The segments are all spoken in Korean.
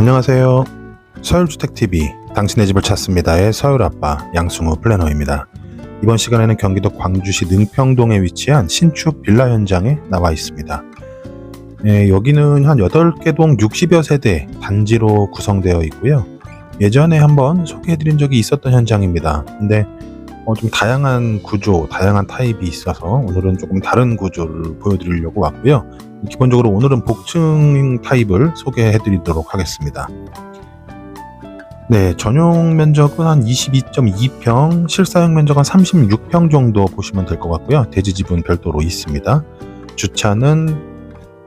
안녕하세요. 서울주택TV 당신의 집을 찾습니다의 서울아빠 양승우 플래너입니다. 이번 시간에는 경기도 광주시 능평동에 위치한 신축 빌라 현장에 나와 있습니다. 예, 여기는 한 8개 동 60여 세대 단지로 구성되어 있고요. 예전에 한번 소개해드린 적이 있었던 현장입니다. 근데 어, 좀 다양한 구조, 다양한 타입이 있어서 오늘은 조금 다른 구조를 보여드리려고 왔고요. 기본적으로 오늘은 복층 타입을 소개해 드리도록 하겠습니다. 네, 전용 면적은 한 22.2평, 실사용 면적은 36평 정도 보시면 될 것 같고요. 대지 집은 별도로 있습니다. 주차는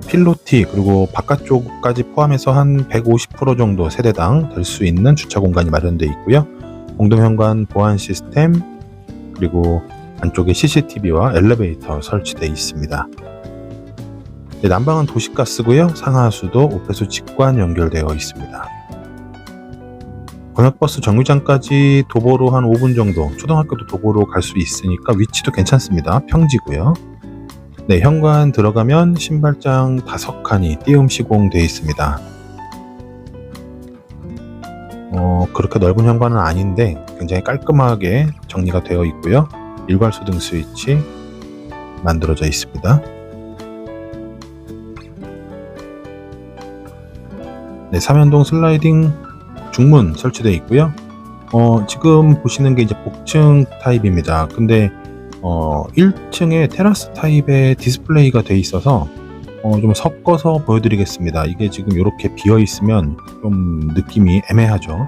필로티 그리고 바깥쪽까지 포함해서 한 150% 정도 세대당 될 수 있는 주차 공간이 마련되어 있고요. 공동현관 보안 시스템 그리고 안쪽에 CCTV와 엘리베이터 설치되어 있습니다. 네, 난방은 도시가스고요. 상하수도 오폐수 직관 연결되어 있습니다. 광역버스 정류장까지 도보로 한 5분 정도, 초등학교도 도보로 갈 수 있으니까 위치도 괜찮습니다. 평지고요. 네, 현관 들어가면 신발장 5칸이 띄움 시공되어 있습니다. 어, 그렇게 넓은 현관은 아닌데 굉장히 깔끔하게 정리가 되어 있고요. 일괄 소등 스위치 만들어져 있습니다. 삼연동 슬라이딩 중문 설치되어 있고요. 어, 지금 보시는 게 이제 복층 타입입니다. 근데 어, 1층에 테라스 타입의 디스플레이가 돼 있어서 어, 좀 섞어서 보여드리겠습니다. 이게 지금 이렇게 비어 있으면 좀 느낌이 애매하죠.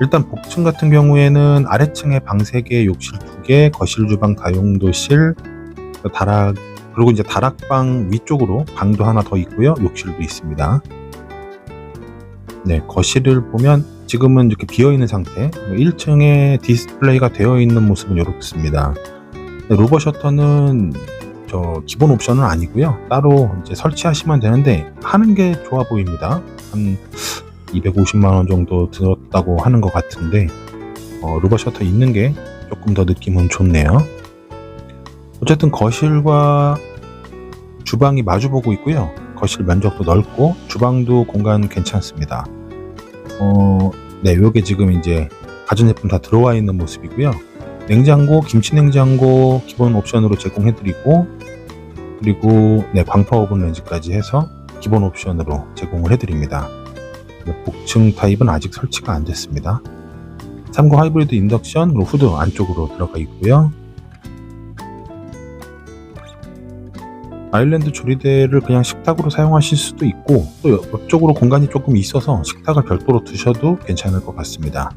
일단 복층 같은 경우에는 아래층에 방 3개, 욕실 2개, 거실, 주방, 다용도실, 다락, 그리고 이제 다락방 위쪽으로 방도 하나 더 있고요. 욕실도 있습니다. 네, 거실을 보면 지금은 이렇게 비어 있는 상태. 1층에 디스플레이가 되어 있는 모습은 이렇습니다. 네, 루버 셔터는 저 기본 옵션은 아니고요. 따로 이제 설치하시면 되는데 하는 게 좋아 보입니다. 한 250만 원 정도 들었다고 하는 것 같은데 어, 루버 셔터 있는 게 조금 더 느낌은 좋네요. 어쨌든 거실과 주방이 마주보고 있고요. 거실 면적도 넓고 주방도 공간 괜찮습니다. 어, 네, 요게 지금 이제 가전제품 다 들어와 있는 모습이고요. 냉장고, 김치 냉장고 기본 옵션으로 제공해드리고 그리고 네, 광파 오븐 렌즈까지 해서 기본 옵션으로 제공을 해드립니다. 네, 복층 타입은 아직 설치가 안 됐습니다. 30 하이브리드 인덕션 후드 안쪽으로 들어가 있고요. 아일랜드 조리대를 그냥 식탁으로 사용하실 수도 있고 또 옆쪽으로 공간이 조금 있어서 식탁을 별도로 두셔도 괜찮을 것 같습니다.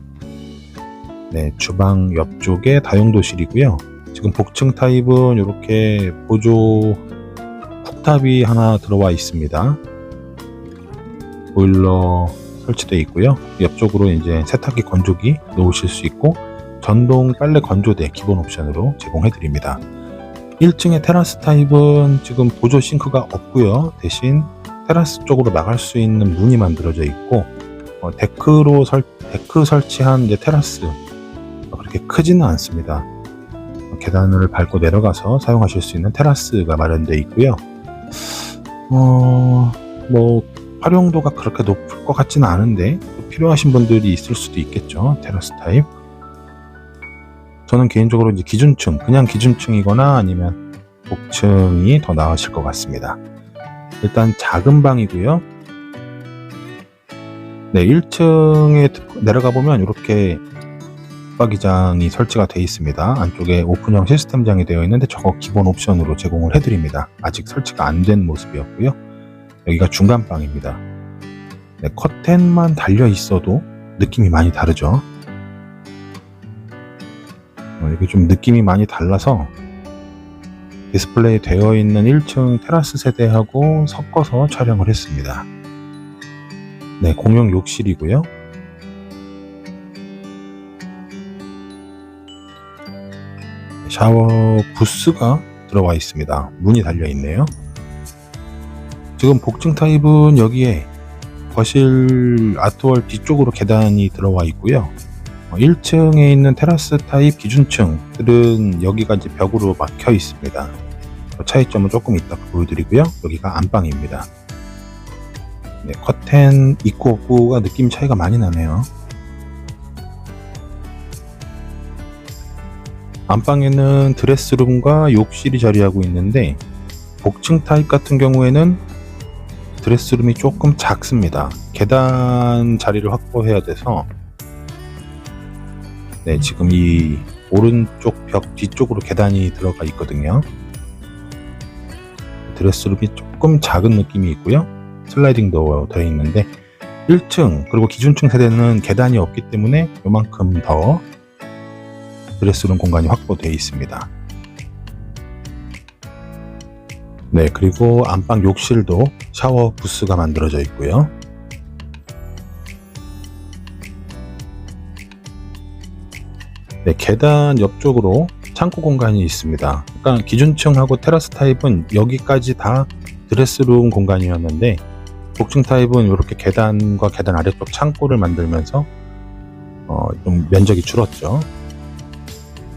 네, 주방 옆쪽에 다용도실이고요. 지금 복층 타입은 이렇게 보조 쿡탑이 하나 들어와 있습니다. 보일러 설치되어 있고요. 옆쪽으로 이제 세탁기 건조기 놓으실 수 있고 전동 빨래 건조대 기본 옵션으로 제공해 드립니다. 1층의 테라스 타입은 지금 보조 싱크가 없고요. 대신 테라스 쪽으로 나갈 수 있는 문이 만들어져 있고 어, 데크로 설 데크 설치한 이제 테라스 그렇게 크지는 않습니다. 계단을 밟고 내려가서 사용하실 수 있는 테라스가 마련되어 있고요. 어, 뭐 활용도가 그렇게 높을 것 같지는 않은데 필요하신 분들이 있을 수도 있겠죠. 테라스 타입. 저는 개인적으로 이제 기준층, 그냥 기준층이거나 아니면 복층이 더 나으실 것 같습니다. 일단 작은 방이고요. 네, 1층에 내려가 보면 이렇게 붙박이장이 설치가 되어 있습니다. 안쪽에 오픈형 시스템장이 되어 있는데 저거 기본 옵션으로 제공을 해드립니다. 아직 설치가 안 된 모습이었고요. 여기가 중간 방입니다. 네, 커튼만 달려 있어도 느낌이 많이 다르죠. 어, 이게 좀 느낌이 많이 달라서 디스플레이 되어 있는 1층 테라스 세대하고 섞어서 촬영을 했습니다. 네, 공용 욕실이고요. 샤워 부스가 들어와 있습니다. 문이 달려 있네요. 지금 복층 타입은 여기에 거실 아트월 뒤쪽으로 계단이 들어와 있고요. 1층에 있는 테라스 타입 기준층들은 여기가 이제 벽으로 막혀 있습니다. 차이점은 조금 이따 보여드리고요. 여기가 안방입니다. 네, 커튼 있고 없고가 느낌 차이가 많이 나네요. 안방에는 드레스룸과 욕실이 자리하고 있는데 복층 타입 같은 경우에는 드레스룸이 조금 작습니다. 계단 자리를 확보해야 돼서 네, 지금 이 오른쪽 벽 뒤쪽으로 계단이 들어가 있거든요. 드레스룸이 조금 작은 느낌이 있고요. 슬라이딩도 되어 있는데 1층 그리고 기준층 세대는 계단이 없기 때문에 요만큼 더 드레스룸 공간이 확보되어 있습니다. 네, 그리고 안방 욕실도 샤워 부스가 만들어져 있고요. 네, 계단 옆쪽으로 창고 공간이 있습니다. 그러니까 기준층하고 테라스 타입은 여기까지 다 드레스룸 공간이었는데 복층 타입은 이렇게 계단과 계단 아래쪽 창고를 만들면서 어, 좀 면적이 줄었죠.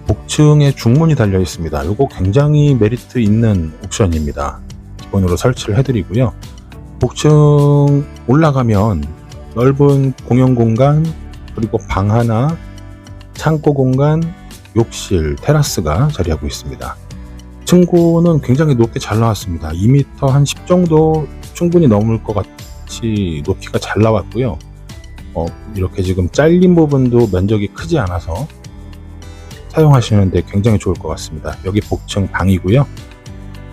복층에 중문이 달려 있습니다. 이거 굉장히 메리트 있는 옵션입니다. 기본으로 설치를 해드리고요. 복층 올라가면 넓은 공용 공간 그리고 방 하나, 창고 공간, 욕실, 테라스가 자리하고 있습니다. 층고는 굉장히 높게 잘 나왔습니다. 2m 한 10 정도 충분히 넘을 것 같이 높이가 잘 나왔고요. 어, 이렇게 지금 잘린 부분도 면적이 크지 않아서 사용하시는데 굉장히 좋을 것 같습니다. 여기 복층 방이고요.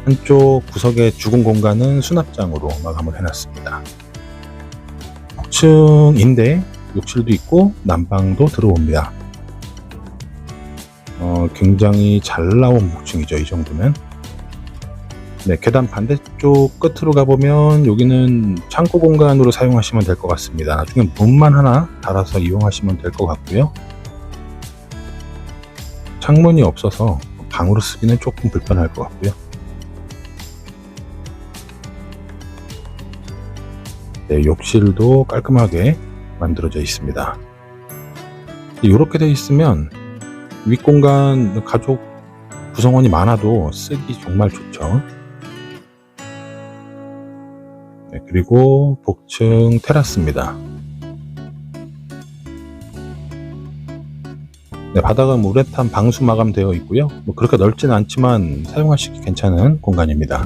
한쪽 구석의 죽은 공간은 수납장으로 마감을 해놨습니다. 복층인데 욕실도 있고 난방도 들어옵니다. 어, 굉장히 잘 나온 복층이죠. 이 정도면. 네, 계단 반대쪽 끝으로 가보면 여기는 창고 공간으로 사용하시면 될 것 같습니다. 나중에 문만 하나 달아서 이용하시면 될 것 같고요. 창문이 없어서 방으로 쓰기는 조금 불편할 것 같고요. 네, 욕실도 깔끔하게 만들어져 있습니다. 이렇게 되어 있으면 윗공간 가족 구성원이 많아도 쓰기 정말 좋죠. 네, 그리고 복층 테라스입니다. 네, 바닥은 우레탄 방수 마감되어 있고요. 뭐 그렇게 넓지는 않지만 사용하시기 괜찮은 공간입니다.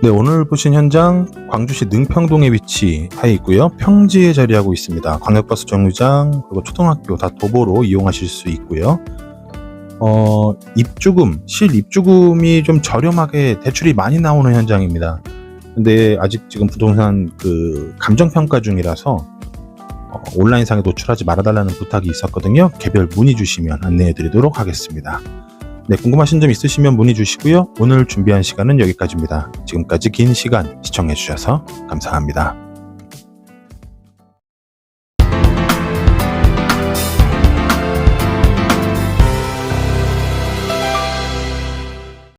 네, 오늘 보신 현장 광주시 능평동에 위치해 있고요. 평지에 자리하고 있습니다. 광역버스 정류장 그리고 초등학교 다 도보로 이용하실 수 있고요. 어, 입주금, 실 입주금이 좀 저렴하게 대출이 많이 나오는 현장입니다. 근데 아직 지금 부동산 그 감정 평가 중이라서 어, 온라인상에 노출하지 말아달라는 부탁이 있었거든요. 개별 문의 주시면 안내해 드리도록 하겠습니다. 네, 궁금하신 점 있으시면 문의 주시고요. 오늘 준비한 시간은 여기까지입니다. 지금까지 긴 시간 시청해 주셔서 감사합니다.